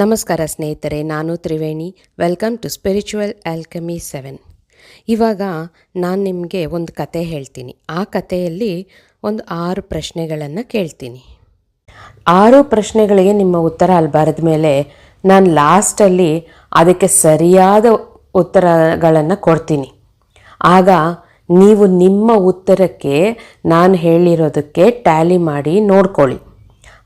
ನಮಸ್ಕಾರ ಸ್ನೇಹಿತರೆ, ನಾನು Triveni. Welcome to spiritual alchemy seven ಇವಾಗ ನಾನು ನಿಮಗೆ ಒಂದು ಕತೆ ಹೇಳ್ತೀನಿ. ಆ ಕಥೆಯಲ್ಲಿ ಒಂದು ಆರು ಪ್ರಶ್ನೆಗಳನ್ನು ಕೇಳ್ತೀನಿ. ಆರು ಪ್ರಶ್ನೆಗಳಿಗೆ ನಿಮ್ಮ ಉತ್ತರ ಅಲ್ಲಿ ಬರೆದ ಮೇಲೆ ನಾನು ಲಾಸ್ಟಲ್ಲಿ ಅದಕ್ಕೆ ಸರಿಯಾದ ಉತ್ತರಗಳನ್ನು ಕೊಡ್ತೀನಿ. ಆಗ ನೀವು ನಿಮ್ಮ ಉತ್ತರಕ್ಕೆ ನಾನು ಹೇಳಿರೋದಕ್ಕೆ ಟ್ಯಾಲಿ ಮಾಡಿ ನೋಡ್ಕೊಳ್ಳಿ.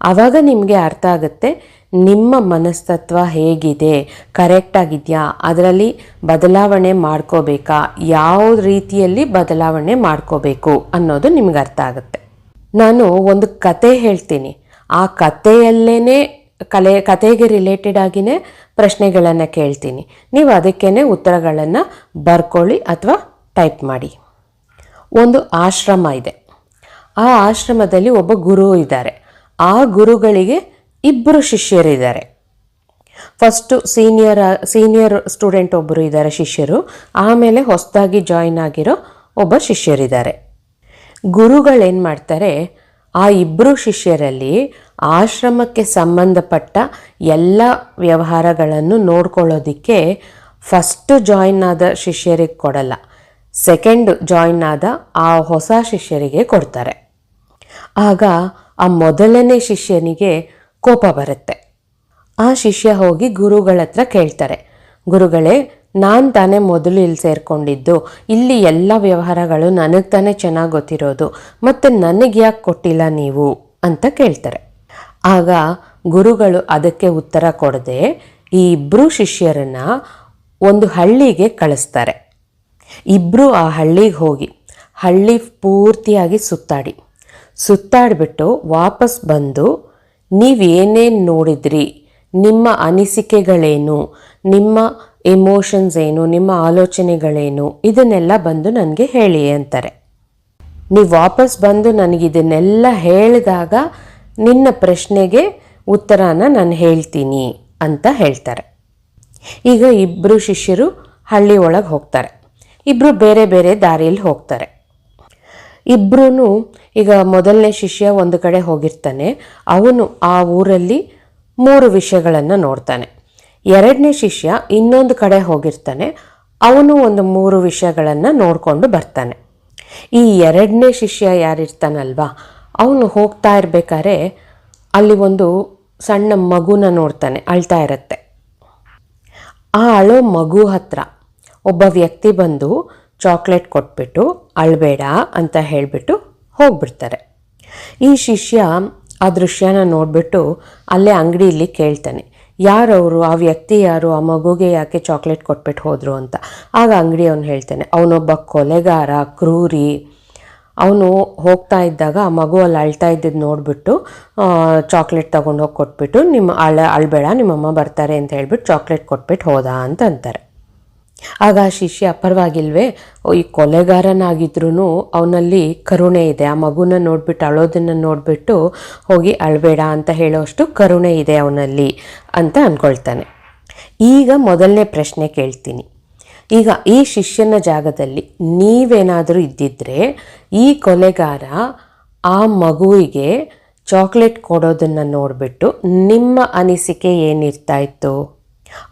ಆವಾಗ ನಿಮಗೆ ಅರ್ಥ ಆಗುತ್ತೆ ನಿಮ್ಮ ಮನಸ್ತತ್ವ ಹೇಗಿದೆ? ಕರೆಕ್ಟಾಗಿದೆಯಾ ಅದರಲ್ಲಿ ಬದಲಾವಣೆ ಮಾಡ್ಕೋಬೇಕಾ? ಯಾವ ರೀತಿಯಲ್ಲಿ ಬದಲಾವಣೆ ಮಾಡ್ಕೋಬೇಕು ಅನ್ನೋದು ನಿಮ್ಗೆ ಅರ್ಥ ಆಗುತ್ತೆ. ನಾನು ಒಂದು ಕತೆ ಹೇಳ್ತೀನಿ. ಆ ಕಥೆಯಲ್ಲೇ ಕಲೆ, ಕತೆಗೆ ರಿಲೇಟೆಡ್ ಆಗಿನೇ ಪ್ರಶ್ನೆಗಳನ್ನು ಕೇಳ್ತೀನಿ. ನೀವು ಅದಕ್ಕೇ ಉತ್ತರಗಳನ್ನು ಬರ್ಕೊಳ್ಳಿ ಅಥವಾ ಟೈಪ್ ಮಾಡಿ. ಒಂದು ಆಶ್ರಮ ಇದೆ. ಆ ಆಶ್ರಮದಲ್ಲಿ ಒಬ್ಬ ಗುರು ಇದ್ದಾರೆ. ಆ ಗುರುಗಳಿಗೆ ಇಬ್ಬರು ಶಿಷ್ಯರಿದ್ದಾರೆ. ಫಸ್ಟು ಸೀನಿಯರ್ ಸೀನಿಯರ್ ಸ್ಟೂಡೆಂಟ್ ಒಬ್ಬರು ಇದ್ದಾರೆ ಶಿಷ್ಯರು. ಆಮೇಲೆ ಹೊಸದಾಗಿ ಜಾಯಿನ್ ಆಗಿರೋ ಒಬ್ಬ ಶಿಷ್ಯರಿದ್ದಾರೆ. ಗುರುಗಳೇನು ಮಾಡ್ತಾರೆ, ಆ ಇಬ್ಬರು ಶಿಷ್ಯರಲ್ಲಿ ಆಶ್ರಮಕ್ಕೆ ಸಂಬಂಧಪಟ್ಟ ಎಲ್ಲ ವ್ಯವಹಾರಗಳನ್ನು ನೋಡ್ಕೊಳ್ಳೋದಕ್ಕೆ ಫಸ್ಟ್ ಜಾಯಿನ್ ಆದ ಶಿಷ್ಯರಿಗೆ ಕೊಡಲ್ಲ. ಸೆಕೆಂಡ್ ಜಾಯಿನ್ ಆದ ಆ ಹೊಸ ಶಿಷ್ಯರಿಗೆ ಕೊಡ್ತಾರೆ. ಆಗ ಆ ಮೊದಲನೇ ಶಿಷ್ಯನಿಗೆ ಕೋಪ ಬರುತ್ತೆ. ಆ ಶಿಷ್ಯ ಹೋಗಿ ಗುರುಗಳ ಹತ್ರ ಕೇಳ್ತಾರೆ. ಗುರುಗಳೇ, ನಾನು ತಾನೇ ಮೊದಲು ಇಲ್ಲಿ ಸೇರಿಕೊಂಡಿದ್ದು. ಇಲ್ಲಿ ಎಲ್ಲ ವ್ಯವಹಾರಗಳು ನನಗೆ ತಾನೇ ಚೆನ್ನಾಗಿ ಗೊತ್ತಿರೋದು. ಮತ್ತು ನನಗೆ ಯಾಕೆ ಕೊಟ್ಟಿಲ್ಲ ನೀವು? ಅಂತ ಕೇಳ್ತಾರೆ. ಆಗ ಗುರುಗಳು ಅದಕ್ಕೆ ಉತ್ತರ ಕೊಡದೆ ಈ ಇಬ್ಬರು ಶಿಷ್ಯರನ್ನು ಒಂದು ಹಳ್ಳಿಗೆ ಕಳಿಸ್ತಾರೆ. ಇಬ್ಬರು ಆ ಹಳ್ಳಿಗೆ ಹೋಗಿ, ಹಳ್ಳಿ ಪೂರ್ತಿಯಾಗಿ ಸುತ್ತಾಡಿ. ಸುತ್ತಾಡಿಬಿಟ್ಟು ವಾಪಸ್ ಬಂದು ನೀವೇನೇನು ನೋಡಿದ್ರಿ? ನಿಮ್ಮ ಅನಿಸಿಕೆಗಳೇನು? ನಿಮ್ಮ ಎಮೋಷನ್ಸ್ ಏನು? ನಿಮ್ಮ ಆಲೋಚನೆಗಳೇನು? ಇದನ್ನೆಲ್ಲ ಬಂದು ನನಗೆ ಹೇಳಿ ಅಂತಾರೆ. ನೀವು ವಾಪಸ್ ಬಂದು ನನಗಿದನ್ನೆಲ್ಲ ಹೇಳಿದಾಗ ನಿನ್ನ ಪ್ರಶ್ನೆಗೆ ಉತ್ತರನ ನಾನು ಹೇಳ್ತೀನಿ ಅಂತ ಹೇಳ್ತಾರೆ. ಈಗ ಇಬ್ಬರು ಶಿಷ್ಯರು ಹಳ್ಳಿ ಒಳಗೆ ಹೋಗ್ತಾರೆ. ಇಬ್ಬರು ಬೇರೆ ಬೇರೆ ದಾರಿಯಲ್ಲಿ ಹೋಗ್ತಾರೆ. ಇಬ್ಬರೂ ಈಗ ಮೊದಲನೇ ಶಿಷ್ಯ ಒಂದು ಕಡೆ ಹೋಗಿರ್ತಾನೆ. ಅವನು ಆ ಊರಲ್ಲಿ ಮೂರು ವಿಷಯಗಳನ್ನು ನೋಡ್ತಾನೆ. ಎರಡನೇ ಶಿಷ್ಯ ಇನ್ನೊಂದು ಕಡೆ ಹೋಗಿರ್ತಾನೆ. ಅವನು ಒಂದು ಮೂರು ವಿಷಯಗಳನ್ನು ನೋಡಿಕೊಂಡು ಬರ್ತಾನೆ. ಈ ಎರಡನೇ ಶಿಷ್ಯ ಯಾರಿರ್ತಾನಲ್ವಾ? ಅವನು ಹೋಗ್ತಾ ಇರ್ಬೇಕಾದ್ರೆ ಅಲ್ಲಿ ಒಂದು ಸಣ್ಣ ಮಗುನ ನೋಡ್ತಾನೆ, ಅಳ್ತಾ ಇರತ್ತೆ. ಆ ಅಳೋ ಮಗು ಹತ್ರ ಒಬ್ಬ ವ್ಯಕ್ತಿ ಬಂದು ಚಾಕ್ಲೇಟ್ ಕೊಟ್ಬಿಟ್ಟು, ಅಳಬೇಡ ಅಂತ ಹೇಳಿಬಿಟ್ಟು ಹೋಗ್ಬಿಡ್ತಾರೆ. ಈ ಶಿಷ್ಯ ಆ ದೃಶ್ಯನ ನೋಡಿಬಿಟ್ಟು ಅಲ್ಲೇ ಅಂಗಡಿಯಲ್ಲಿ ಕೇಳ್ತಾನೆ, ಯಾರವರು, ಆ ವ್ಯಕ್ತಿ ಯಾರು, ಆ ಮಗುಗೆ ಯಾಕೆ ಚಾಕ್ಲೇಟ್ ಕೊಟ್ಬಿಟ್ಟು ಹೋದರು ಅಂತ. ಆಗ ಅಂಗಡಿಯವನು ಹೇಳ್ತಾನೆ, ಅವನೊಬ್ಬ ಕೊಲೆಗಾರ, ಕ್ರೂರಿ. ಅವನು ಹೋಗ್ತಾ ಇದ್ದಾಗ ಆ ಮಗು ಅಲ್ಲಿ ಅಳ್ತಾ ಇದ್ದಿದ್ದು ನೋಡಿಬಿಟ್ಟು ಚಾಕ್ಲೇಟ್ ತೊಗೊಂಡೋಗಿ ಕೊಟ್ಬಿಟ್ಟು, ನಿಮ್ಮ ಅಳ, ಅಳಬೇಡ, ನಿಮ್ಮಮ್ಮ ಬರ್ತಾರೆ ಅಂತ ಹೇಳ್ಬಿಟ್ಟು ಚಾಕ್ಲೇಟ್ ಕೊಟ್ಬಿಟ್ಟು ಹೋದ ಅಂತ ಅಂತಾರೆ. ಆಗ ಆ ಶಿಷ್ಯ, ಪರವಾಗಿಲ್ವೇ ಈ ಕೊಲೆಗಾರನಾಗಿದ್ರೂ ಅವನಲ್ಲಿ ಕರುಣೆ ಇದೆ. ಆ ಮಗುನ ನೋಡ್ಬಿಟ್ಟು, ಅಳೋದನ್ನು ನೋಡಿಬಿಟ್ಟು ಹೋಗಿ ಅಳಬೇಡ ಅಂತ ಹೇಳೋಷ್ಟು ಕರುಣೆ ಇದೆ ಅವನಲ್ಲಿ ಅಂತ ಅಂದ್ಕೊಳ್ತಾನೆ ಈಗ ಮೊದಲನೇ ಪ್ರಶ್ನೆ ಕೇಳ್ತೀನಿ. ಈಗ ಈ ಶಿಷ್ಯನ ಜಾಗದಲ್ಲಿ ನೀವೇನಾದರೂ ಇದ್ದಿದ್ರೆ ಈ ಕೊಲೆಗಾರ ಆ ಮಗುವಿಗೆ ಚಾಕ್ಲೇಟ್ ಕೊಡೋದನ್ನು ನೋಡಿಬಿಟ್ಟು ನಿಮ್ಮ ಅನಿಸಿಕೆ ಏನಿರ್ತಾ ಇತ್ತು?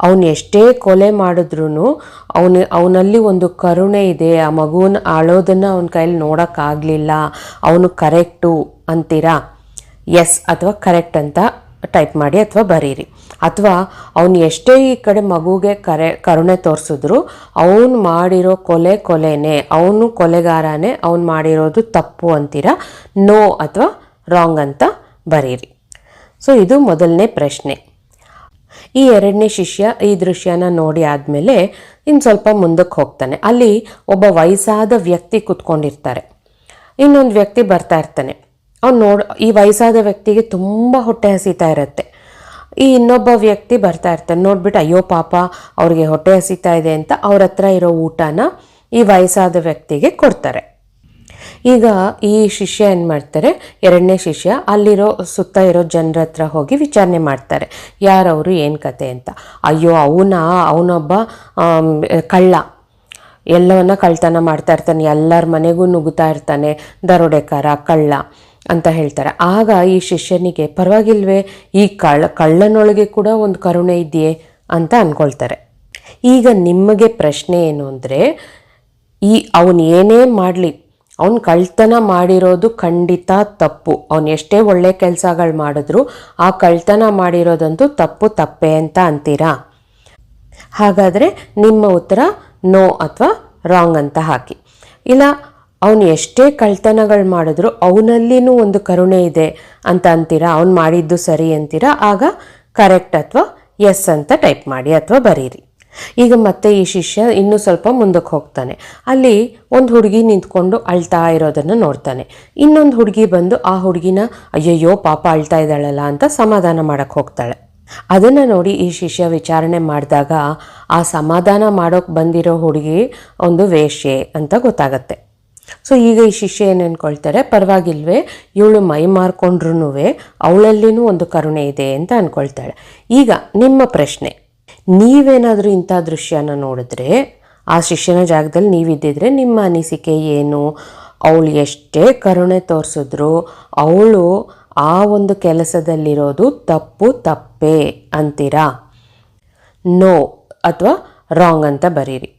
ಅವನು ಎಷ್ಟೇ ಕೊಲೆ ಮಾಡಿದ್ರೂ ಅವನು, ಅವನಲ್ಲಿ ಒಂದು ಕರುಣೆ ಇದೆ. ಆ ಮಗುವನ್ನ ಆಳೋದನ್ನು ಅವನ ಕೈಯಲ್ಲಿ ನೋಡೋಕ್ಕಾಗಲಿಲ್ಲ ಅವನು ಕರೆಕ್ಟು ಅಂತೀರಾ? ಎಸ್ ಅಥವಾ ಕರೆಕ್ಟ್ ಅಂತ ಟೈಪ್ ಮಾಡಿ ಅಥವಾ ಬರೀರಿ. ಅಥವಾ ಅವನು ಎಷ್ಟೇ ಈ ಕಡೆ ಮಗುಗೆ ಕರೆ, ಕರುಣೆ ತೋರಿಸಿದ್ರು, ಅವನು ಮಾಡಿರೋ ಕೊಲೆ ಕೊಲೆನೇ, ಅವನು ಕೊಲೆಗಾರನೇ, ಅವನು ಮಾಡಿರೋದು ತಪ್ಪು ಅಂತೀರಾ? ನೋ ಅಥವಾ ರಾಂಗ್ ಅಂತ ಬರೀರಿ. ಸೊ ಇದು ಮೊದಲನೇ ಪ್ರಶ್ನೆ. ಈ ಎರಡನೇ ಶಿಷ್ಯ ಈ ದೃಶ್ಯನ ನೋಡಿ ಆದಮೇಲೆ ಇನ್ನು ಸ್ವಲ್ಪ ಮುಂದಕ್ಕೆ ಹೋಗ್ತಾನೆ. ಅಲ್ಲಿ ಒಬ್ಬ ವಯಸ್ಸಾದ ವ್ಯಕ್ತಿ ಕುತ್ಕೊಂಡಿರ್ತಾರೆ. ಇನ್ನೊಂದು ವ್ಯಕ್ತಿ ಬರ್ತಾ ಇರ್ತಾನೆ. ಅವ್ನು ನೋಡ್, ಈ ವಯಸ್ಸಾದ ವ್ಯಕ್ತಿಗೆ ತುಂಬ ಹೊಟ್ಟೆ ಹಸಿತಾ ಇರುತ್ತೆ. ಈ ಇನ್ನೊಬ್ಬ ವ್ಯಕ್ತಿ ಬರ್ತಾ ಇರ್ತಾನೆ. ನೋಡ್ಬಿಟ್ಟು, ಅಯ್ಯೋ ಪಾಪ, ಅವ್ರಿಗೆ ಹೊಟ್ಟೆ ಹಸಿತಾ ಇದೆ ಅಂತ ಅವ್ರ ಹತ್ರ ಇರೋ ಊಟನ ಈ ವಯಸ್ಸಾದ ವ್ಯಕ್ತಿಗೆ ಕೊಡ್ತಾರೆ. ಈಗ ಈ ಶಿಷ್ಯ ಏನು ಮಾಡ್ತಾರೆ? ಎರಡನೇ ಶಿಷ್ಯ, ಅಲ್ಲಿರೋ ಸುತ್ತ ಇರೋ ಜನರ ಹತ್ರ ಹೋಗಿ ವಿಚಾರಣೆ ಮಾಡ್ತಾರೆ. ಯಾರವರು, ಏನು ಕತೆ ಅಂತ. ಅಯ್ಯೋ, ಅವನ, ಅವನೊಬ್ಬ ಕಳ್ಳ. ಎಲ್ಲವನ್ನ ಕಳ್ತನ ಮಾಡ್ತಾ ಇರ್ತಾನೆ, ಎಲ್ಲರ ಮನೆಗೂ ನುಗ್ಗುತ್ತಾ ಇರ್ತಾನೆ, ದರೋಡೆಕಾರ, ಕಳ್ಳ ಅಂತ ಹೇಳ್ತಾರೆ. ಆಗ ಈ ಶಿಷ್ಯನಿಗೆ, ಪರವಾಗಿಲ್ವೇ, ಈ ಕಳ್ಳ, ಕಳ್ಳನೊಳಗೆ ಕೂಡ ಒಂದು ಕರುಣೆ ಇದೆಯೇ ಅಂತ ಅಂದ್ಕೊಳ್ತಾರೆ ಈಗ ನಿಮಗೆ ಪ್ರಶ್ನೆ ಏನು ಅಂದರೆ, ಈ ಅವನು ಏನೇ ಮಾಡಲಿ ಅವನು ಕಳ್ತನ ಮಾಡಿರೋದು ಖಂಡಿತ ತಪ್ಪು. ಅವನು ಎಷ್ಟೇ ಒಳ್ಳೆ ಕೆಲಸಗಳು ಮಾಡಿದ್ರು ಆ ಕಳ್ತನ ಮಾಡಿರೋದಂತೂ ತಪ್ಪು, ತಪ್ಪೆ ಅಂತ ಅಂತೀರಾ? ಹಾಗಾದರೆ ನಿಮ್ಮ ಉತ್ತರ ನೋ ಅಥವಾ ರಾಂಗ್ ಅಂತ ಹಾಕಿ. ಇಲ್ಲ, ಅವನು ಎಷ್ಟೇ ಕಳ್ತನಗಳು ಮಾಡಿದ್ರು ಅವನಲ್ಲಿನೂ ಒಂದು ಕರುಣೆ ಇದೆ ಅಂತ ಅಂತೀರಾ? ಅವ್ನು ಮಾಡಿದ್ದು ಸರಿ ಅಂತೀರಾ? ಆಗ ಕರೆಕ್ಟ್ ಅಥವಾ ಎಸ್ ಅಂತ ಟೈಪ್ ಮಾಡಿ ಅಥವಾ ಬರೀರಿ. ಈಗ ಮತ್ತೆ ಈ ಶಿಷ್ಯ ಇನ್ನೂ ಸ್ವಲ್ಪ ಮುಂದಕ್ಕೆ ಹೋಗ್ತಾನೆ. ಅಲ್ಲಿ ಒಂದು ಹುಡುಗಿ ನಿಂತ್ಕೊಂಡು ಅಳ್ತಾ ಇರೋದನ್ನು ನೋಡ್ತಾನೆ. ಇನ್ನೊಂದು ಹುಡುಗಿ ಬಂದು ಆ ಹುಡುಗಿನ, ಅಯ್ಯಯ್ಯೋ, ಪಾಪ ಅಳ್ತಾ ಇದ್ದಾಳಲ್ಲ ಅಂತ ಸಮಾಧಾನ ಮಾಡಕ್ಕೆ ಹೋಗ್ತಾಳೆ. ಅದನ್ನು ನೋಡಿ ಈ ಶಿಷ್ಯ ವಿಚಾರಣೆ ಮಾಡಿದಾಗ, ಆ ಸಮಾಧಾನ ಮಾಡೋಕೆ ಬಂದಿರೋ ಹುಡುಗಿ ಒಂದು ವೇಷ್ಯೆ ಅಂತ ಗೊತ್ತಾಗತ್ತೆ. ಸೊ, ಈಗ ಈ ಶಿಷ್ಯ ಏನು ಪರವಾಗಿಲ್ವೇ, ಇವಳು ಮೈ ಮಾರ್ಕೊಂಡ್ರೂ ಅವಳಲ್ಲಿನೂ ಒಂದು ಕರುಣೆ ಇದೆ ಅಂತ ಅನ್ಕೊಳ್ತಾಳೆ. ಈಗ ನಿಮ್ಮ ಪ್ರಶ್ನೆ ನೀವೇನಾದರೂ ಇಂಥ ದೃಶ್ಯನ ನೋಡಿದ್ರೆ, ಆ ಶಿಷ್ಯನ ಜಾಗದಲ್ಲಿ ನೀವಿದ್ದಿದ್ರೆ ನಿಮ್ಮ ಅನಿಸಿಕೆ ಏನು? ಅವಳು ಎಷ್ಟೇ ಕರುಣೆ ತೋರಿಸಿದ್ರು ಅವಳು ಆ ಒಂದು ಕೆಲಸದಲ್ಲಿರೋದು ತಪ್ಪು, ತಪ್ಪೇ ಅಂತೀರಾ? ನೋ ಅಥವಾ ರಾಂಗ್ ಅಂತ ಬರೀರಿ.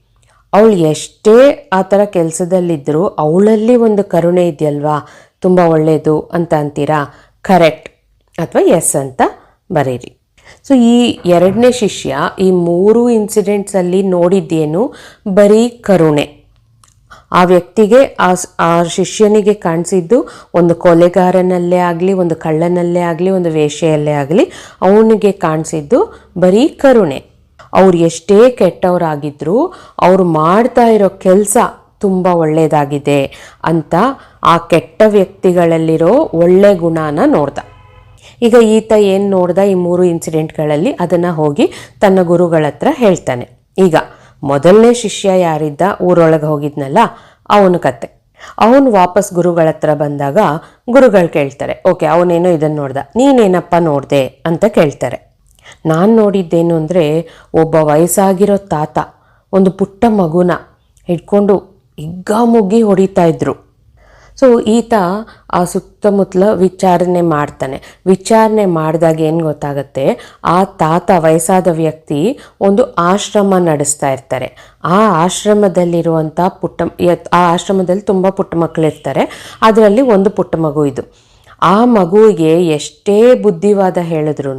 ಅವಳು ಎಷ್ಟೇ ಆ ಥರ ಕೆಲಸದಲ್ಲಿದ್ದರೂ ಅವಳಲ್ಲಿ ಒಂದು ಕರುಣೆ ಇದೆಯಲ್ವಾ? ತುಂಬ ಒಳ್ಳೆಯದು ಅಂತ ಅಂತೀರಾ? ಕರೆಕ್ಟ್ ಅಥವಾ ಎಸ್ ಅಂತ ಬರೀರಿ. ಸೊ ಈ ಎರಡನೇ ಶಿಷ್ಯ ಈ ಮೂರು ಇನ್ಸಿಡೆಂಟ್ಸಲ್ಲಿ ನೋಡಿದ್ದೇನು? ಬರೀ ಕರುಣೆ. ಆ ವ್ಯಕ್ತಿಗೆ, ಆ ಶಿಷ್ಯನಿಗೆ ಕಾಣಿಸಿದ್ದು ಒಂದು ಕೊಲೆಗಾರನಲ್ಲೇ ಆಗಲಿ, ಒಂದು ಕಳ್ಳನಲ್ಲೇ ಆಗಲಿ, ಒಂದು ವೇಷೆಯಲ್ಲೇ ಆಗಲಿ, ಅವನಿಗೆ ಕಾಣಿಸಿದ್ದು ಬರೀ ಕರುಣೆ. ಅವ್ರು ಎಷ್ಟೇ ಕೆಟ್ಟವರಾಗಿದ್ದರು ಅವ್ರು ಮಾಡ್ತಾ ಇರೋ ಕೆಲಸ ತುಂಬ ಒಳ್ಳೆಯದಾಗಿದೆ ಅಂತ ಆ ಕೆಟ್ಟ ವ್ಯಕ್ತಿಗಳಲ್ಲಿರೋ ಒಳ್ಳೆ ಗುಣನ ನೋಡ್ದ. ಈಗ ಈತ ಏನು ನೋಡ್ದ ಈ ಮೂರು ಇನ್ಸಿಡೆಂಟ್ಗಳಲ್ಲಿ ಅದನ್ನು ಹೋಗಿ ತನ್ನ ಗುರುಗಳ ಹತ್ರ ಹೇಳ್ತಾನೆ. ಈಗ ಮೊದಲನೇ ಶಿಷ್ಯ ಯಾರಿದ್ದ ಊರೊಳಗೆ ಹೋಗಿದ್ನಲ್ಲ, ಅವನ ಕತೆ ಅವನು ವಾಪಸ್ ಗುರುಗಳ ಹತ್ರ ಬಂದಾಗ ಗುರುಗಳು ಕೇಳ್ತಾರೆ, ಓಕೆ, ಅವನೇನೋ ಇದನ್ನು ನೋಡ್ದ, ನೀನೇನಪ್ಪ ನೋಡಿದೆ? ಅಂತ ಕೇಳ್ತಾರೆ. ನಾನು ನೋಡಿದ್ದೇನು ಅಂದರೆ, ಒಬ್ಬ ವಯಸ್ಸಾಗಿರೋ ತಾತ, ಒಂದು ಪುಟ್ಟ ಮಗುನ ಹಿಡ್ಕೊಂಡು ಹಿಗ್ಗಾಮುಗ್ಗಿ ಹೊಡಿತಾ ಇದ್ರು. ಸೊ ಈತ ಆ ಸುತ್ತಮುತ್ತಲ ವಿಚಾರಣೆ ಮಾಡ್ತಾನೆ. ವಿಚಾರಣೆ ಮಾಡಿದಾಗ ಏನು ಗೊತ್ತಾಗುತ್ತೆ? ಆ ತಾತ, ವಯಸ್ಸಾದ ವ್ಯಕ್ತಿ ಒಂದು ಆಶ್ರಮ ನಡೆಸ್ತಾ ಇರ್ತಾರೆ. ಆ ಆಶ್ರಮದಲ್ಲಿರುವಂಥ ಪುಟ್ಟ ಆ ಆಶ್ರಮದಲ್ಲಿ ತುಂಬ ಪುಟ್ಟ ಮಕ್ಕಳಿರ್ತಾರೆ ಅದರಲ್ಲಿ ಒಂದು ಪುಟ್ಟ ಮಗು ಇದು. ಆ ಮಗುವಿಗೆ ಎಷ್ಟೇ ಬುದ್ಧಿವಾದ ಹೇಳಿದ್ರು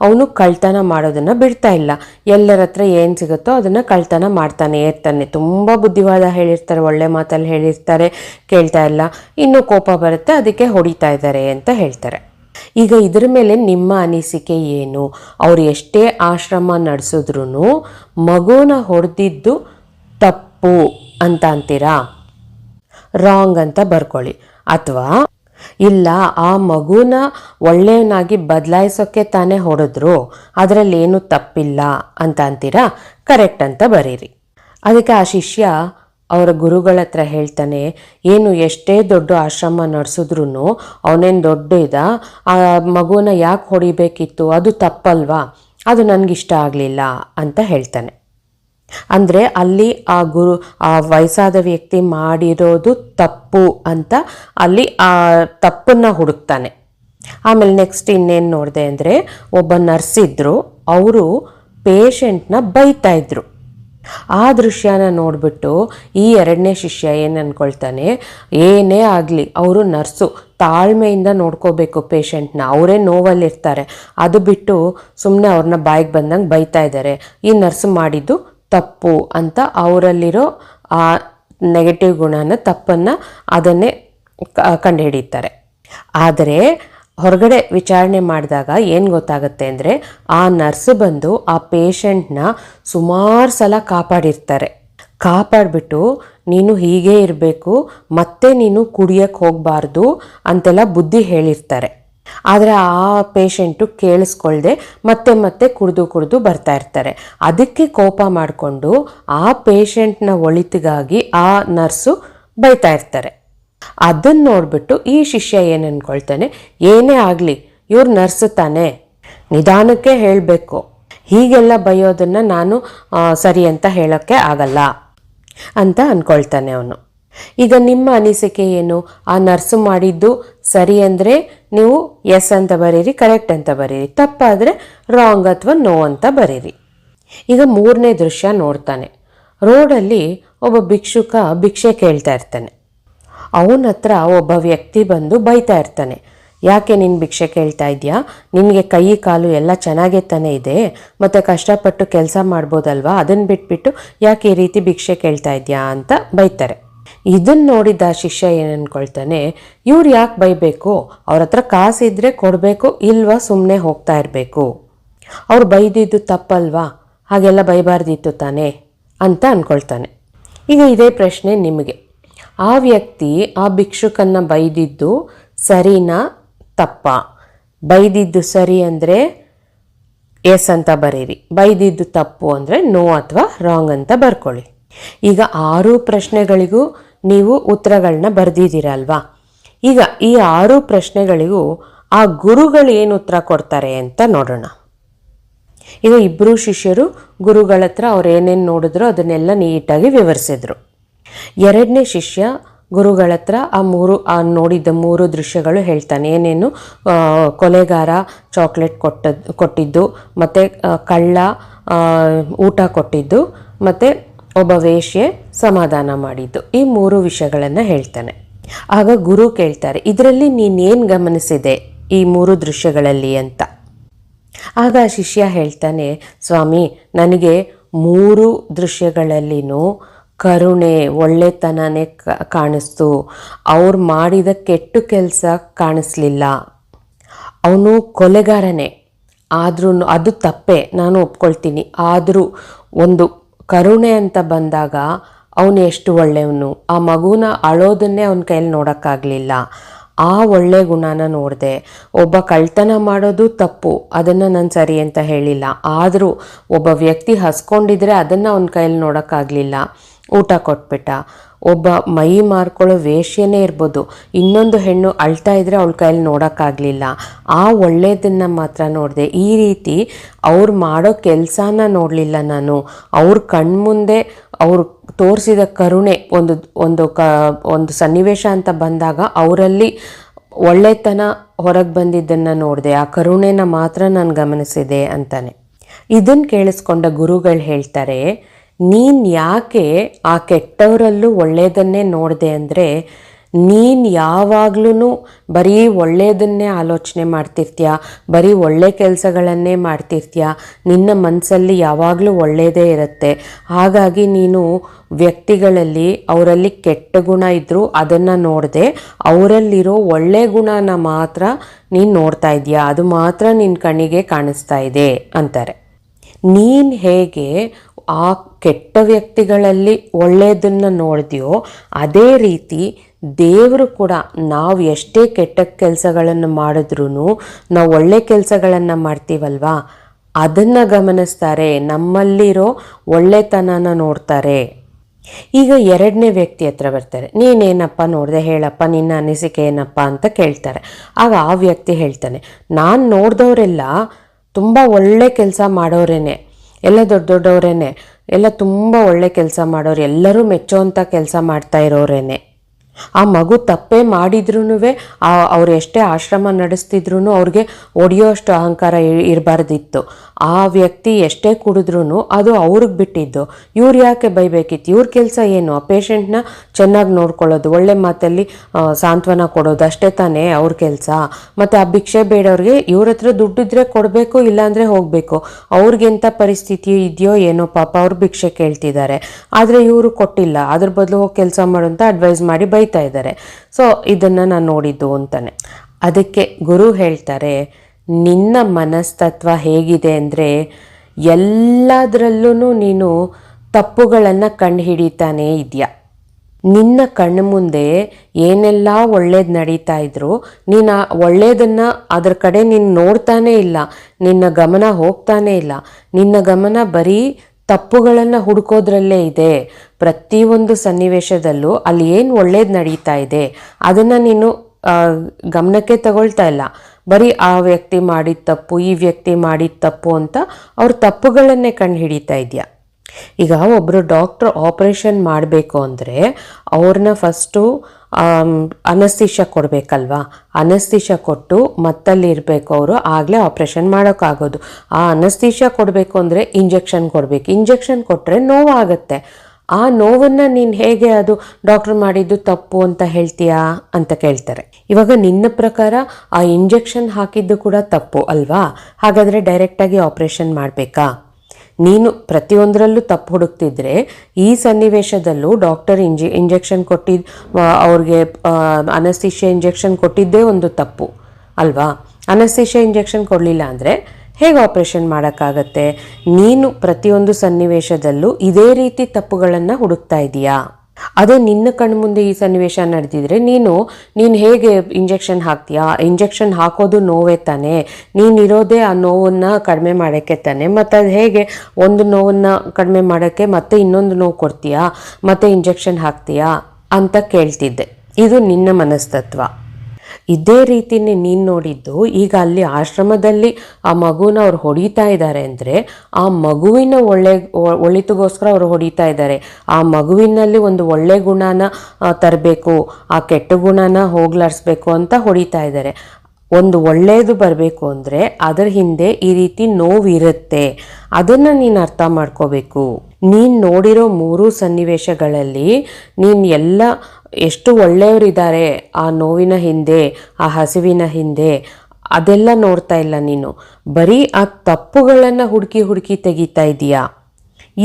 ಅವನು ಕಳ್ತನ ಮಾಡೋದನ್ನು ಬಿಡ್ತಾ ಇಲ್ಲ. ಎಲ್ಲರ ಹತ್ರ ಏನು ಸಿಗುತ್ತೋ ಅದನ್ನು ಕಳ್ತನ ಮಾಡ್ತಾನೆ. ಇರ್ತಾನೆ ತುಂಬ ಬುದ್ಧಿವಾದ ಹೇಳಿರ್ತಾರೆ. ಒಳ್ಳೆ ಮಾತಲ್ಲಿ ಹೇಳಿರ್ತಾರೆ. ಕೇಳ್ತಾ ಇಲ್ಲ. ಇನ್ನೂ ಕೋಪ ಬರುತ್ತೆ. ಅದಕ್ಕೆ ಹೊಡಿತಾ ಇದ್ದಾರೆ ಅಂತ ಹೇಳ್ತಾರೆ. ಈಗ ಇದ್ರ ಮೇಲೆ ನಿಮ್ಮ ಅನಿಸಿಕೆ ಏನು? ಅವ್ರು ಎಷ್ಟೇ ಆಶ್ರಮ ನಡೆಸಿದ್ರು ಮಗುನ ಹೊಡೆದಿದ್ದು ತಪ್ಪು ಅಂತ ಅಂತೀರಾ? ರಾಂಗ್ ಅಂತ ಬರ್ಕೊಳ್ಳಿ. ಅಥವಾ ಇಲ್ಲ, ಆ ಮಗುನ ಒಳ್ಳೆಯವನಾಗಿ ಬದಲಾಯಿಸೋಕ್ಕೆ ತಾನೇ ಹೊಡೆದ್ರು ಅದರಲ್ಲಿ ಏನು ತಪ್ಪಿಲ್ಲ ಅಂತ ಅಂತೀರಾ? ಕರೆಕ್ಟ್ ಅಂತ ಬರೀರಿ. ಅದಕ್ಕೆ ಆ ಶಿಷ್ಯ ಅವರ ಗುರುಗಳ ಹತ್ರ ಹೇಳ್ತಾನೆ, ಏನು ಎಷ್ಟೇ ದೊಡ್ಡ ಆಶ್ರಮ ನಡೆಸಿದ್ರು ಅವನೇನು ದೊಡ್ಡ ಇದ, ಆ ಮಗುನ ಯಾಕೆ ಹೊಡಿಬೇಕಿತ್ತು? ಅದು ತಪ್ಪಲ್ವಾ? ಅದು ನನಗಿಷ್ಟ ಆಗಲಿಲ್ಲ ಅಂತ ಹೇಳ್ತಾನೆ. ಅಂದರೆ ಅಲ್ಲಿ ಆ ಗುರು, ಆ ವಯಸ್ಸಾದ ವ್ಯಕ್ತಿ ಮಾಡಿರೋದು ತಪ್ಪು ಅಂತ ಅಲ್ಲಿ ಆ ತಪ್ಪನ್ನ ಹುಡುಕ್ತಾನೆ. ಆಮೇಲೆ ನೆಕ್ಸ್ಟ್ ಇನ್ನೇನು ನೋಡಿದೆ ಅಂದರೆ ಒಬ್ಬ ನರ್ಸ್ ಇದ್ದರು ಅವರು ಪೇಷಂಟ್ನ ಬೈತಾ ಇದ್ರು. ಆ ದೃಶ್ಯನ ನೋಡಿಬಿಟ್ಟು ಈ ಎರಡನೇ ಶಿಷ್ಯ ಏನು ಅಂದ್ಕೊಳ್ತಾನೆ ಏನೇ ಆಗಲಿ ಅವರು ನರ್ಸು ತಾಳ್ಮೆಯಿಂದ ನೋಡ್ಕೋಬೇಕು ಪೇಷಂಟ್ನ ಅವರೇ ನೋವಲ್ಲಿರ್ತಾರೆ. ಅದು ಬಿಟ್ಟು ಸುಮ್ಮನೆ ಅವ್ರನ್ನ ಬಾಯಿಗೆ ಬಂದಂಗೆ ಬೈತಾ ಇದ್ದಾರೆ ಈ ನರ್ಸ್ ಮಾಡಿದ್ದು ತಪ್ಪು ಅಂತ ಅವರಲ್ಲಿರೋ ಆ ನೆಗೆಟಿವ್ ಗುಣನ, ತಪ್ಪನ್ನು ಅದನ್ನೇ ಕಂಡುಹಿಡಿತಾರೆ ಆದರೆ ಹೊರಗಡೆ ವಿಚಾರಣೆ ಮಾಡಿದಾಗ ಏನು ಗೊತ್ತಾಗುತ್ತೆ ಅಂದರೆ ಆ ನರ್ಸ್ ಬಂದು ಆ ಪೇಷಂಟ್ನ ಸುಮಾರು ಸಲ ಕಾಪಾಡಿರ್ತಾರೆ. ಕಾಪಾಡಿಬಿಟ್ಟು ನೀನು ಹೀಗೆ ಇರಬೇಕು, ಮತ್ತೆ ನೀನು ಕುಡಿಯೋಕ್ಕೆ ಹೋಗಬಾರ್ದು ಅಂತೆಲ್ಲ ಬುದ್ಧಿ ಹೇಳಿರ್ತಾರೆ. ಆದರೆ ಆ ಪೇಷಂಟು ಕೇಳಿಸ್ಕೊಳ್ದೆ ಮತ್ತೆ ಮತ್ತೆ ಕುಡಿದು ಕುಡಿದು ಬರ್ತಾ ಇರ್ತಾರೆ. ಅದಕ್ಕೆ ಕೋಪ ಮಾಡಿಕೊಂಡು ಆ ಪೇಷಂಟ್ನ ಒಳಿತಿಗಾಗಿ ಆ ನರ್ಸು ಬೈತಾ ಇರ್ತಾರೆ. ಅದನ್ನು ನೋಡಿಬಿಟ್ಟು ಈ ಶಿಷ್ಯ ಏನು ಅನ್ಕೊಳ್ತಾನೆ, ಏನೇ ಆಗಲಿ ಇವ್ರು ನರ್ಸ್ ತಾನೆ, ನಿಧಾನಕ್ಕೆ ಹೇಳಬೇಕು. ಹೀಗೆಲ್ಲ ಬೈಯೋದನ್ನು ನಾನು ಸರಿ ಅಂತ ಹೇಳೋಕ್ಕೆ ಆಗಲ್ಲ ಅಂತ ಅಂದ್ಕೊಳ್ತಾನೆ ಅವನು. ಈಗ ನಿಮ್ಮ ಅನಿಸಿಕೆ ಏನು? ಆ ನರ್ಸು ಮಾಡಿದ್ದು ಸರಿ ಅಂದರೆ ನೀವು ಎಸ್ ಅಂತ ಬರೀರಿ ಕರೆಕ್ಟ್ ಅಂತ ಬರೀರಿ. ತಪ್ಪಾದರೆ ರಾಂಗ್ ಅಥವಾ ನೋ ಅಂತ ಬರೀರಿ. ಈಗ ಮೂರನೇ ದೃಶ್ಯ ನೋಡ್ತಾನೆ. ರೋಡಲ್ಲಿ ಒಬ್ಬ ಭಿಕ್ಷುಕ ಭಿಕ್ಷೆ ಕೇಳ್ತಾ ಇರ್ತಾನೆ. ಅವನ ಹತ್ರ ಒಬ್ಬ ವ್ಯಕ್ತಿ ಬಂದು ಬೈತಾ ಇರ್ತಾನೆ. ಯಾಕೆ ನೀನು ಭಿಕ್ಷೆ ಕೇಳ್ತಾ ಇದೆಯಾ? ನಿನಗೆ ಕೈ ಕಾಲು ಎಲ್ಲ ಚೆನ್ನಾಗೇ ತಾನೇ ಇದೆ. ಮತ್ತು ಕಷ್ಟಪಟ್ಟು ಕೆಲಸ ಮಾಡ್ಬೋದಲ್ವಾ? ಅದನ್ನು ಬಿಟ್ಬಿಟ್ಟು ಯಾಕೆ ಈ ರೀತಿ ಭಿಕ್ಷೆ ಕೇಳ್ತಾ ಇದೆಯಾ ಅಂತ ಬೈತಾರೆ. ಇದನ್ನು ನೋಡಿದ ಶಿಷ್ಯ ಏನು ಇವ್ರು ಯಾಕೆ ಬೈಬೇಕು? ಅವ್ರ ಹತ್ರ ಕಾಸಿದ್ರೆ ಕೊಡಬೇಕು, ಇಲ್ವಾ ಸುಮ್ಮನೆ ಹೋಗ್ತಾ ಇರಬೇಕು? ಅವ್ರು ಬೈದಿದ್ದು ತಪ್ಪಲ್ವಾ? ಹಾಗೆಲ್ಲ ಬೈಬಾರ್ದಿತ್ತು ತಾನೆ ಅಂತ ಅನ್ಕೊಳ್ತಾನೆ. ಈಗ ಇದೇ ಪ್ರಶ್ನೆ ನಿಮಗೆ. ಆ ವ್ಯಕ್ತಿ ಆ ಭಿಕ್ಷುಕನ್ನ ಬೈದಿದ್ದು ಸರಿನಾ ತಪ್ಪ? ಬೈದಿದ್ದು ಸರಿ ಅಂದರೆ ಎಸ್ ಅಂತ ಬರೀರಿ. ಬೈದಿದ್ದು ತಪ್ಪು ಅಂದರೆ ನೋ ಅಥವಾ ರಾಂಗ್ ಅಂತ ಬರ್ಕೊಳ್ಳಿ. ಈಗ ಆರು ಪ್ರಶ್ನೆಗಳಿಗೂ ನೀವು ಉತ್ತರಗಳನ್ನ ಬರೆದಿದ್ದೀರಲ್ವಾ? ಈಗ ಈ ಆರು ಪ್ರಶ್ನೆಗಳಿಗೂ ಆ ಗುರುಗಳು ಏನು ಉತ್ತರ ಕೊಡ್ತಾರೆ ಅಂತ ನೋಡೋಣ. ಈಗ ಇಬ್ಬರು ಶಿಷ್ಯರು, ಗುರುಗಳ ಹತ್ರ ಅವ್ರು ಏನೇನು ನೋಡಿದ್ರು ಅದನ್ನೆಲ್ಲ ನೀಟಾಗಿ ವಿವರಿಸಿದ್ರು. ಎರಡನೇ ಶಿಷ್ಯ, ಗುರುಗಳ ಹತ್ರ ಆ ಮೂರು, ಆ ನೋಡಿದ್ದ ಮೂರು ದೃಶ್ಯಗಳು ಹೇಳ್ತಾನೆ. ಏನೇನು ಕೊಲೆಗಾರ ಚಾಕ್ಲೇಟ್ ಕೊಟ್ಟದ್ದು ಕೊಟ್ಟಿದ್ದು, ಮತ್ತು ಕಳ್ಳ ಊಟ ಕೊಟ್ಟಿದ್ದು, ಮತ್ತು ಒಬ್ಬ ವೇಶ್ಯೆ ಸಮಾಧಾನ ಮಾಡಿದ್ದು. ಈ ಮೂರು ವಿಷಯಗಳನ್ನು ಹೇಳ್ತಾನೆ. ಆಗ ಗುರು ಕೇಳ್ತಾರೆ, ಇದರಲ್ಲಿ ನೀನೇನು ಗಮನಿಸಿದೆ ಈ ಮೂರು ದೃಶ್ಯಗಳಲ್ಲಿ ಅಂತ? ಆಗ ಶಿಷ್ಯ ಹೇಳ್ತಾನೆ, ಸ್ವಾಮಿ, ನನಗೆ ಮೂರು ದೃಶ್ಯಗಳಲ್ಲಿನೂ ಕರುಣೆ, ಒಳ್ಳೆತನನೇ ಕಾಣಿಸ್ತು. ಅವ್ರು ಮಾಡಿದ ಕೆಟ್ಟು ಕೆಲಸ ಕಾಣಿಸ್ಲಿಲ್ಲ. ಅವನು ಕೊಲೆಗಾರನೇ. ಆದ್ರೂ ಅದು ತಪ್ಪೆ. ನಾನು ಒಪ್ಕೊಳ್ತೀನಿ. ಆದರೂ ಒಂದು ಕರುಣೆ ಅಂತ ಬಂದಾಗ ಅವನು ಎಷ್ಟು ಒಳ್ಳೆಯವನು. ಆ ಮಗುನ ಅಳೋದನ್ನೇ ಅವನ ಕೈಯಲ್ಲಿ ನೋಡೋಕ್ಕಾಗಲಿಲ್ಲ. ಆ ಒಳ್ಳೆ ಗುಣನ ನೋಡಿದೆ. ಒಬ್ಬ ಕಳ್ತನ ಮಾಡೋದು ತಪ್ಪು. ಅದನ್ನು ನಾನು ಸರಿ ಅಂತ ಹೇಳಿಲ್ಲ. ಆದರೂ ಒಬ್ಬ ವ್ಯಕ್ತಿ ಹಸ್ಕೊಂಡಿದ್ರೆ ಅದನ್ನು ಅವನ ಕೈಯಲ್ಲಿ ನೋಡೋಕ್ಕಾಗಲಿಲ್ಲ. ಊಟ ಕೊಟ್ಬಿಟ್ಟ. ಒಬ್ಬ ಮೈ ಮಾರ್ಕೊಳ್ಳೋ ವೇಷ್ಯನೇ ಇರ್ಬೋದು. ಇನ್ನೊಂದು ಹೆಣ್ಣು ಅಳ್ತಾ ಇದ್ರೆ ಅವಳ ಕೈಯಲ್ಲಿ ನೋಡೋಕ್ಕಾಗಲಿಲ್ಲ. ಆ ಒಳ್ಳೆಯದನ್ನು ಮಾತ್ರ ನೋಡಿದೆ. ಈ ರೀತಿ ಅವ್ರು ಮಾಡೋ ಕೆಲಸನ ನೋಡಲಿಲ್ಲ ನಾನು. ಅವ್ರ ಕಣ್ಮುಂದೆ ಅವ್ರು ತೋರಿಸಿದ ಕರುಣೆ ಒಂದು ಒಂದು ಕ, ಒಂದು ಸನ್ನಿವೇಶ ಅಂತ ಬಂದಾಗ ಅವರಲ್ಲಿ ಒಳ್ಳೆತನ ಹೊರಗೆ ಬಂದಿದ್ದನ್ನು ನೋಡಿದೆ. ಆ ಕರುಣೆನ ಮಾತ್ರ ನಾನು ಗಮನಿಸಿದೆ ಅಂತಾನೆ. ಇದನ್ನು ಕೇಳಿಸ್ಕೊಂಡ ಗುರುಗಳು ಹೇಳ್ತಾರೆ ನೀನು ಯಾಕೆ ಆ ಕೆಟ್ಟವರಲ್ಲೂ ಒಳ್ಳೆಯದನ್ನೇ ನೋಡಿದೆ ಅಂದರೆ ನೀನು ಯಾವಾಗ್ಲೂ ಬರೀ ಒಳ್ಳೆಯದನ್ನೇ ಆಲೋಚನೆ ಮಾಡ್ತಿರ್ತೀಯ? ಬರೀ ಒಳ್ಳೆ ಕೆಲಸಗಳನ್ನೇ ಮಾಡ್ತಿರ್ತೀಯ? ನಿನ್ನ ಮನಸ್ಸಲ್ಲಿ ಯಾವಾಗಲೂ ಒಳ್ಳೆಯದೇ ಇರುತ್ತೆ. ಹಾಗಾಗಿ ನೀನು ವ್ಯಕ್ತಿಗಳಲ್ಲಿ ಅವರಲ್ಲಿ ಕೆಟ್ಟ ಗುಣ ಇದ್ದರೂ ಅದನ್ನು ನೋಡದೆ, ಅವರಲ್ಲಿರೋ ಒಳ್ಳೆ ಗುಣನ ಮಾತ್ರ ನೀನು ನೋಡ್ತಾ ಇದೀಯಾ? ಅದು ಮಾತ್ರ ನಿನ್ನ ಕಣ್ಣಿಗೆ ಕಾಣಿಸ್ತಾ ಇದೆ ಅಂತಾರೆ. ನೀನು ಹೇಗೆ ಆ ಕೆಟ್ಟ ವ್ಯಕ್ತಿಗಳಲ್ಲಿ ಒಳ್ಳೆಯದನ್ನು ನೋಡಿದೆಯೋ ಅದೇ ರೀತಿ ದೇವರು ಕೂಡ ನಾವು ಎಷ್ಟೇ ಕೆಟ್ಟ ಕೆಲಸಗಳನ್ನು ಮಾಡಿದ್ರೂ ನಾವು ಒಳ್ಳೆ ಕೆಲಸಗಳನ್ನು ಮಾಡ್ತೀವಲ್ವಾ? ಅದನ್ನು ಗಮನಿಸ್ತಾರೆ, ನಮ್ಮಲ್ಲಿರೋ ಒಳ್ಳೆತನನ ನೋಡ್ತಾರೆ. ಈಗ ಎರಡನೇ ವ್ಯಕ್ತಿ ಹತ್ರ ಬರ್ತಾರೆ. ನೀನೇನಪ್ಪ ನೋಡಿದೆ? ಹೇಳಪ್ಪ, ನಿನ್ನ ಅನಿಸಿಕೆ ಏನಪ್ಪ? ಅಂತ ಕೇಳ್ತಾರೆ. ಆಗ ಆ ವ್ಯಕ್ತಿ ಹೇಳ್ತಾನೆ, ನಾನು ನೋಡಿದವರೆಲ್ಲ ತುಂಬ ಒಳ್ಳೆ ಕೆಲಸ ಮಾಡೋರೇನೆ. ಎಲ್ಲ ದೊಡ್ಡ ದೊಡ್ಡವರೇನೆ. ಎಲ್ಲ ತುಂಬ ಒಳ್ಳೆ ಕೆಲಸ ಮಾಡೋರು. ಎಲ್ಲರೂ ಮೆಚ್ಚೋವಂಥ ಕೆಲಸ ಮಾಡ್ತಾ ಇರೋರೇನೆ. ಆ ಮಗು ತಪ್ಪೇ ಮಾಡಿದ್ರೂ ಅವ್ರು ಎಷ್ಟೇ ಆಶ್ರಮ ನಡೆಸ್ತಿದ್ರು ಅವ್ರಿಗೆ ಒಡೆಯೋಷ್ಟು ಅಹಂಕಾರ ಇರಬಾರ್ದಿತ್ತು. ಆ ವ್ಯಕ್ತಿ ಎಷ್ಟೇ ಕುಡಿದ್ರೂ ಅದು ಅವ್ರಿಗೆ ಬಿಟ್ಟಿದ್ದು. ಇವ್ರು ಯಾಕೆ ಬೈಬೇಕಿತ್ತು? ಇವ್ರ ಕೆಲಸ ಏನು? ಆ ಪೇಷಂಟ್ನ ಚೆನ್ನಾಗಿ ನೋಡ್ಕೊಳ್ಳೋದು, ಒಳ್ಳೆ ಮಾತಲ್ಲಿ ಸಾಂತ್ವನ ಕೊಡೋದು ಅಷ್ಟೇ ತಾನೇ ಅವ್ರ ಕೆಲಸ. ಮತ್ತು ಆ ಭಿಕ್ಷೆ ಬೇಡವ್ರಿಗೆ ಇವ್ರ ಹತ್ರ ದುಡ್ಡಿದ್ರೆ ಕೊಡಬೇಕು, ಇಲ್ಲಾಂದರೆ ಹೋಗಬೇಕು. ಅವ್ರಿಗೆಂಥ ಪರಿಸ್ಥಿತಿ ಇದೆಯೋ ಏನೋ ಪಾಪ ಅವ್ರು ಭಿಕ್ಷೆ ಕೇಳ್ತಿದ್ದಾರೆ. ಆದರೆ ಇವರು ಕೊಟ್ಟಿಲ್ಲ. ಅದ್ರ ಬದಲು ಹೋಗಿ ಕೆಲಸ ಮಾಡು ಅಂತ ಅಡ್ವೈಸ್ ಮಾಡಿ ಇದ್ದಾರೆ. ಸೊ ಇದನ್ನು ನಾನು ನೋಡಿದ್ದು ಅಂತಾನೆ. ಅದಕ್ಕೆ ಗುರು ಹೇಳ್ತಾರೆ, ನಿನ್ನ ಮನಸ್ತತ್ವ ಹೇಗಿದೆ ಅಂದರೆ ಎಲ್ಲದರಲ್ಲೂ ನೀನು ತಪ್ಪುಗಳನ್ನು ಕಂಡು ಹಿಡಿತಾನೇ ಇದೆಯಾ? ನಿನ್ನ ಕಣ್ಣು ಮುಂದೆ ಏನೆಲ್ಲ ಒಳ್ಳೇದು ನಡೀತಾ ಇದ್ರು, ನೀನು ಆ ಒಳ್ಳೇದನ್ನು ಅದ್ರ ಕಡೆ ನೀನು ನೋಡ್ತಾನೇ ಇಲ್ಲ, ನಿನ್ನ ಗಮನ ಹೋಗ್ತಾನೇ ಇಲ್ಲ, ನಿನ್ನ ಗಮನ ಬರೀ ತಪ್ಪುಗಳನ್ನು ಹುಡುಕೋದ್ರಲ್ಲೇ ಇದೆ. ಪ್ರತಿಯೊಂದು ಸನ್ನಿವೇಶದಲ್ಲೂ ಅಲ್ಲಿ ಏನು ಒಳ್ಳೇದು ನಡೀತಾ ಇದೆ, ಅದನ್ನು ನೀನು ಗಮನಕ್ಕೆ ತಗೊಳ್ತಾ ಇಲ್ಲ. ಬರೀ ಆ ವ್ಯಕ್ತಿ ಮಾಡಿದ ತಪ್ಪು, ಈ ವ್ಯಕ್ತಿ ಮಾಡಿದ ತಪ್ಪು ಅಂತ ಅವ್ರ ತಪ್ಪುಗಳನ್ನೇ ಕಂಡು ಹಿಡಿತಾ ಇದೆಯಾ? ಈಗ ಒಬ್ಬರು ಡಾಕ್ಟ್ರ್ ಆಪ್ರೇಷನ್ ಮಾಡಬೇಕು ಅಂದರೆ ಅವ್ರನ್ನ ಫಸ್ಟು ಅನಸ್ತಿಷ ಕೊಡಬೇಕಲ್ವಾ? ಅನಸ್ತಿಷ ಕೊಟ್ಟು ಮತ್ತಲ್ಲಿ ಇರಬೇಕು ಅವರು, ಆಗಲೇ ಆಪ್ರೇಷನ್ ಮಾಡೋಕ್ಕಾಗೋದು. ಆ ಅನಸ್ತಿಷ ಕೊಡಬೇಕು ಅಂದರೆ ಇಂಜೆಕ್ಷನ್ ಕೊಡಬೇಕು. ಇಂಜೆಕ್ಷನ್ ಕೊಟ್ಟರೆ ನೋವಾಗುತ್ತೆ. ಆ ನೋವನ್ನು ನೀನು ಹೇಗೆ ಅದು ಡಾಕ್ಟ್ರ್ ಮಾಡಿದ್ದು ತಪ್ಪು ಅಂತ ಹೇಳ್ತೀಯಾ ಅಂತ ಕೇಳ್ತಾರೆ. ಇವಾಗ ನಿನ್ನ ಪ್ರಕಾರ ಆ ಇಂಜೆಕ್ಷನ್ ಹಾಕಿದ್ದು ಕೂಡ ತಪ್ಪು ಅಲ್ವಾ? ಹಾಗಾದರೆ ಡೈರೆಕ್ಟಾಗಿ ಆಪ್ರೇಷನ್ ಮಾಡಬೇಕಾ? ನೀನು ಪ್ರತಿಯೊಂದರಲ್ಲೂ ತಪ್ಪು ಹುಡುಕ್ತಿದ್ರೆ ಈ ಸನ್ನಿವೇಶದಲ್ಲೂ ಡಾಕ್ಟರ್ ಇಂಜೆ ಇಂಜೆಕ್ಷನ್ ಕೊಟ್ಟಿದ್ದು ಅವ್ರಿಗೆ ಅನಸ್ತಿಷ್ಯ ಇಂಜೆಕ್ಷನ್ ಕೊಟ್ಟಿದ್ದೇ ಒಂದು ತಪ್ಪು, ಅಲ್ವಾ? ಅನಸ್ತಿಷ್ಯ ಇಂಜೆಕ್ಷನ್ ಕೊಡಲಿಲ್ಲ ಅಂದರೆ ಹೇಗೆ ಆಪ್ರೇಷನ್ ಮಾಡೋಕ್ಕಾಗತ್ತೆ? ನೀನು ಪ್ರತಿಯೊಂದು ಸನ್ನಿವೇಶದಲ್ಲೂ ಇದೇ ರೀತಿ ತಪ್ಪುಗಳನ್ನು ಹುಡುಕ್ತಾ ಇದೀಯಾ? ಅದೇ ನಿನ್ನ ಕಣ್ಮುಂದೆ ಈ ಸನ್ನಿವೇಶ ನಡೆದಿದ್ರೆ ನೀನು ನೀನು ಹೇಗೆ ಇಂಜೆಕ್ಷನ್ ಹಾಕ್ತೀಯಾ? ಇಂಜೆಕ್ಷನ್ ಹಾಕೋದು ನೋವೇ ತಾನೆ. ನೀನಿರೋದೇ ಆ ನೋವನ್ನು ಕಡಿಮೆ ಮಾಡೋಕ್ಕೆ ತಾನೆ. ಮತ್ತು ಅದು ಹೇಗೆ ಒಂದು ನೋವನ್ನು ಕಡಿಮೆ ಮಾಡೋಕ್ಕೆ ಮತ್ತೆ ಇನ್ನೊಂದು ನೋವು ಕೊಡ್ತೀಯಾ? ಮತ್ತೆ ಇಂಜೆಕ್ಷನ್ ಹಾಕ್ತೀಯಾ? ಅಂತ ಕೇಳ್ತಿದ್ದೆ. ಇದು ನಿನ್ನ ಮನಸ್ತತ್ವ. ಇದೇ ರೀತಿನೇ ನೀನು ನೋಡಿದ್ದು, ಈಗ ಅಲ್ಲಿ ಆಶ್ರಮದಲ್ಲಿ ಆ ಮಗುನ ಅವ್ರು ಹೊಡಿತಾ ಇದ್ದಾರೆ ಅಂದರೆ, ಆ ಮಗುವಿನ ಒಳ್ಳೆ ಒಳಿತುಗೋಸ್ಕರ ಅವರು ಹೊಡಿತಾ ಇದ್ದಾರೆ ಆ ಮಗುವಿನಲ್ಲಿ ಒಂದು ಒಳ್ಳೆ ಗುಣನ ತರಬೇಕು, ಆ ಕೆಟ್ಟ ಗುಣನ ಹೋಗ್ಲಾಡಿಸ್ಬೇಕು ಅಂತ ಹೊಡಿತಾ ಇದ್ದಾರೆ ಒಂದು ಒಳ್ಳೆಯದು ಬರಬೇಕು ಅಂದರೆ ಅದರ ಹಿಂದೆ ಈ ರೀತಿ ನೋವಿರುತ್ತೆ. ಅದನ್ನು ನೀನು ಅರ್ಥ ಮಾಡ್ಕೋಬೇಕು. ನೀನು ನೋಡಿರೋ ಮೂರು ಸನ್ನಿವೇಶಗಳಲ್ಲಿ ನೀನು ಎಲ್ಲ ಎಷ್ಟು ಒಳ್ಳೆಯವರಿದ್ದಾರೆ ಆ ನೋವಿನ ಹಿಂದೆ, ಆ ಹಸಿವಿನ ಹಿಂದೆ, ಅದೆಲ್ಲ ನೋಡ್ತಾ ಇಲ್ಲ ನೀನು. ಬರೀ ಆ ತಪ್ಪುಗಳನ್ನು ಹುಡುಕಿ ಹುಡುಕಿ ತೆಗಿತಾ ಇದೀಯಾ?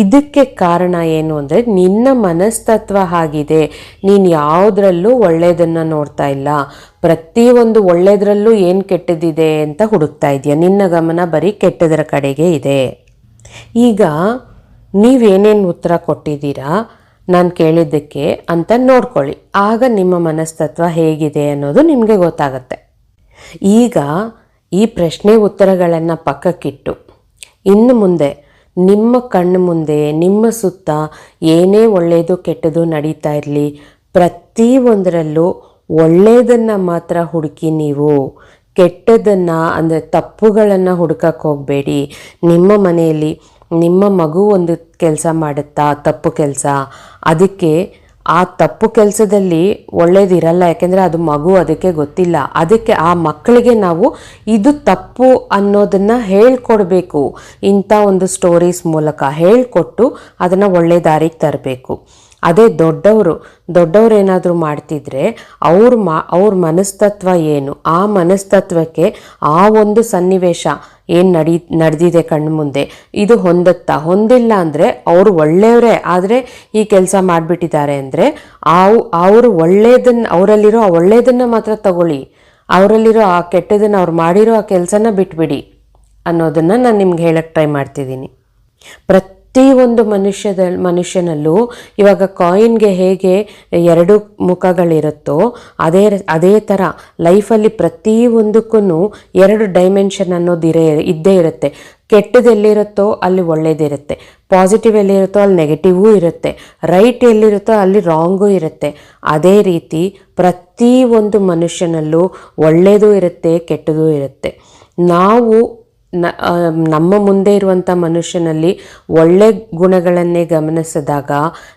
ಇದಕ್ಕೆ ಕಾರಣ ಏನು ಅಂದರೆ ನಿನ್ನ ಮನಸ್ತತ್ವ ಆಗಿದೆ ನೀನು ಯಾವುದ್ರಲ್ಲೂ ಒಳ್ಳೆಯದನ್ನು ನೋಡ್ತಾ ಇಲ್ಲ. ಪ್ರತಿಯೊಂದು ಒಳ್ಳೆಯದ್ರಲ್ಲೂ ಏನು ಕೆಟ್ಟದಿದೆ ಅಂತ ಹುಡುಕ್ತಾ ಇದೆಯಾ? ನಿನ್ನ ಗಮನ ಬರೀ ಕೆಟ್ಟದರ ಕಡೆಗೆ ಇದೆ. ಈಗ ನೀವೇನೇನು ಉತ್ತರ ಕೊಟ್ಟಿದ್ದೀರಾ? ನಾನು ಕೇಳಿದ್ದಕ್ಕೆ ಅಂತ ನೋಡ್ಕೊಳ್ಳಿ. ಆಗ ನಿಮ್ಮ ಮನಸ್ತತ್ವ ಹೇಗಿದೆ ಅನ್ನೋದು ನಿಮಗೆ ಗೊತ್ತಾಗತ್ತೆ. ಈಗ ಈ ಪ್ರಶ್ನೆ ಉತ್ತರಗಳನ್ನು ಪಕ್ಕಕ್ಕಿಟ್ಟು ಇನ್ನು ಮುಂದೆ ನಿಮ್ಮ ಕಣ್ಣು ಮುಂದೆ, ನಿಮ್ಮ ಸುತ್ತ ಏನೇ ಒಳ್ಳೆಯದು ಕೆಟ್ಟದು ನಡೀತಾ ಇರಲಿ, ಪ್ರತಿಯೊಂದರಲ್ಲೂ ಒಳ್ಳೆಯದನ್ನು ಮಾತ್ರ ಹುಡುಕಿ ನೀವು. ಕೆಟ್ಟದನ್ನು ಅಂದರೆ ತಪ್ಪುಗಳನ್ನು ಹುಡುಕಕ್ಕೆ ಹೋಗಬೇಡಿ. ನಿಮ್ಮ ಮನೆಯಲ್ಲಿ ನಿಮ್ಮ ಮಗು ಒಂದು ಕೆಲಸ ಮಾಡುತ್ತಾ, ತಪ್ಪು ಕೆಲಸ, ಅದಕ್ಕೆ ಆ ತಪ್ಪು ಕೆಲಸದಲ್ಲಿ ಒಳ್ಳೇದಿರಲ್ಲ, ಯಾಕೆಂದರೆ ಅದು ಮಗು ಅದಕ್ಕೆ ಗೊತ್ತಿಲ್ಲ. ಅದಕ್ಕೆ ಆ ಮಕ್ಕಳಿಗೆ ನಾವು ಇದು ತಪ್ಪು ಅನ್ನೋದನ್ನು ಹೇಳ್ಕೊಡ್ಬೇಕು. ಇಂಥ ಒಂದು ಸ್ಟೋರೀಸ್ ಮೂಲಕ ಹೇಳಿಕೊಟ್ಟು ಅದನ್ನು ಒಳ್ಳೆ ದಾರಿಗೆ ತರಬೇಕು. ಅದೇ ದೊಡ್ಡವರು ದೊಡ್ಡವರು ಏನಾದರೂ ಮಾಡ್ತಿದ್ರೆ ಅವ್ರ ಮಾ, ಅವ್ರ ಮನಸ್ತತ್ವ ಏನು? ಆ ಮನಸ್ತತ್ವಕ್ಕೆ ಆ ಒಂದು ಸನ್ನಿವೇಶ ಏನು ನಡಿ, ನಡೆದಿದೆ ಕಣ್ಣು ಮುಂದೆ? ಇದು ಹೊಂದುತ್ತಾ? ಹೊಂದಿಲ್ಲ ಅಂದರೆ ಅವರು ಒಳ್ಳೆಯವರೇ. ಆದರೆ ಈ ಕೆಲಸ ಮಾಡಿಬಿಟ್ಟಿದ್ದಾರೆ ಅಂದರೆ ಅವು ಅವರು ಒಳ್ಳೆಯದನ್ನು ಅವರಲ್ಲಿರೋ ಆ ಒಳ್ಳೆಯದನ್ನು ಮಾತ್ರ ತಗೊಳ್ಳಿ. ಅವರಲ್ಲಿರೋ ಆ ಕೆಟ್ಟದನ್ನು ಅವ್ರು ಮಾಡಿರೋ ಆ ಕೆಲಸನ ಬಿಟ್ಬಿಡಿ ಅನ್ನೋದನ್ನು ನಾನು ನಿಮ್ಗೆ ಹೇಳಕ್ಕೆ ಟ್ರೈ ಮಾಡ್ತಿದ್ದೀನಿ. ಪ್ರತಿಯೊಂದು ಮನುಷ್ಯದ ಮನುಷ್ಯನಲ್ಲೂ ಇವಾಗ ಕಾಯಿನ್ಗೆ ಹೇಗೆ ಎರಡು ಮುಖಗಳಿರುತ್ತೋ ಅದೇ ಅದೇ ಥರ ಲೈಫಲ್ಲಿ ಪ್ರತಿಯೊಂದಕ್ಕೂ ಎರಡು ಡೈಮೆನ್ಷನ್ ಅನ್ನೋದು ಇರೇ, ಇದ್ದೇ ಇರುತ್ತೆ. ಕೆಟ್ಟದ್ದು ಎಲ್ಲಿರುತ್ತೋ ಅಲ್ಲಿ ಒಳ್ಳೇದಿರುತ್ತೆ. ಪಾಸಿಟಿವ್ ಎಲ್ಲಿರುತ್ತೋ ಅಲ್ಲಿ ನೆಗೆಟಿವೂ ಇರುತ್ತೆ. ರೈಟ್ ಎಲ್ಲಿರುತ್ತೋ ಅಲ್ಲಿ ರಾಂಗೂ ಇರುತ್ತೆ. ಅದೇ ರೀತಿ ಪ್ರತಿಯೊಂದು ಮನುಷ್ಯನಲ್ಲೂ ಒಳ್ಳೆಯದೂ ಇರುತ್ತೆ, ಕೆಟ್ಟದೂ ಇರುತ್ತೆ. ನಾವು ನಮ್ಮ ಮುಂದೆ ಇರುವಂಥ ಮನುಷ್ಯನಲ್ಲಿ ಒಳ್ಳೆ ಗುಣಗಳನ್ನೇ ಗಮನಿಸಿದಾಗ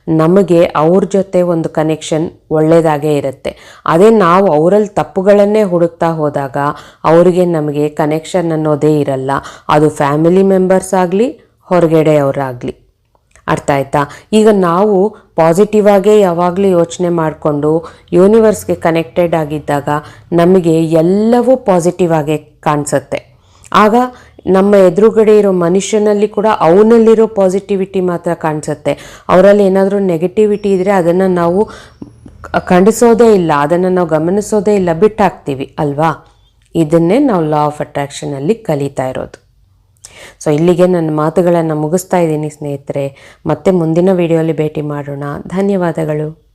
ನಮಗೆ ಅವ್ರ ಜೊತೆ ಒಂದು ಕನೆಕ್ಷನ್ ಒಳ್ಳೆಯದಾಗೇ ಇರುತ್ತೆ. ಅದೇ ನಾವು ಅವರಲ್ಲಿ ತಪ್ಪುಗಳನ್ನೇ ಹುಡುಕ್ತಾ ಹೋದಾಗ ಅವರಿಗೆ ನಮಗೆ ಕನೆಕ್ಷನ್ ಅನ್ನೋದೇ ಇರಲ್ಲ. ಅದು ಫ್ಯಾಮಿಲಿ ಮೆಂಬರ್ಸ್ ಆಗಲಿ, ಹೊರಗಡೆಯವರಾಗಲಿ. ಅರ್ಥ ಆಯ್ತಾ? ಈಗ ನಾವು ಪಾಸಿಟಿವ್ ಆಗೇ ಯಾವಾಗಲೂ ಯೋಚನೆ ಮಾಡಿಕೊಂಡು ಯೂನಿವರ್ಸ್ಗೆ ಕನೆಕ್ಟೆಡ್ ಆಗಿದ್ದಾಗ ನಮಗೆ ಎಲ್ಲವೂ ಪಾಸಿಟಿವ್ ಆಗೇ ಕಾಣಿಸುತ್ತೆ. ಆಗ ನಮ್ಮ ಎದುರುಗಡೆ ಇರೋ ಮನುಷ್ಯನಲ್ಲಿ ಕೂಡ ಅವನಲ್ಲಿರೋ ಪಾಸಿಟಿವಿಟಿ ಮಾತ್ರ ಕಾಣಿಸುತ್ತೆ. ಅವರಲ್ಲಿ ಏನಾದರೂ ನೆಗೆಟಿವಿಟಿ ಇದ್ದರೆ ಅದನ್ನು ನಾವು ಖಂಡಿಸೋದೇ ಇಲ್ಲ, ಅದನ್ನು ನಾವು ಗಮನಿಸೋದೇ ಇಲ್ಲ, ಬಿಟ್ಟಾಕ್ತೀವಿ, ಅಲ್ವಾ? ಇದನ್ನೇ ನಾವು ಲಾ ಆಫ್ ಅಟ್ರಾಕ್ಷನಲ್ಲಿ ಕಲಿತಾ ಇರೋದು. ಸೊ ಇಲ್ಲಿಗೆ ನನ್ನ ಮಾತುಗಳನ್ನು ಮುಗಿಸ್ತಾ ಇದ್ದೀನಿ ಸ್ನೇಹಿತರೆ. ಮತ್ತೆ ಮುಂದಿನ ವಿಡಿಯೋಲಿ ಭೇಟಿ ಮಾಡೋಣ. ಧನ್ಯವಾದಗಳು.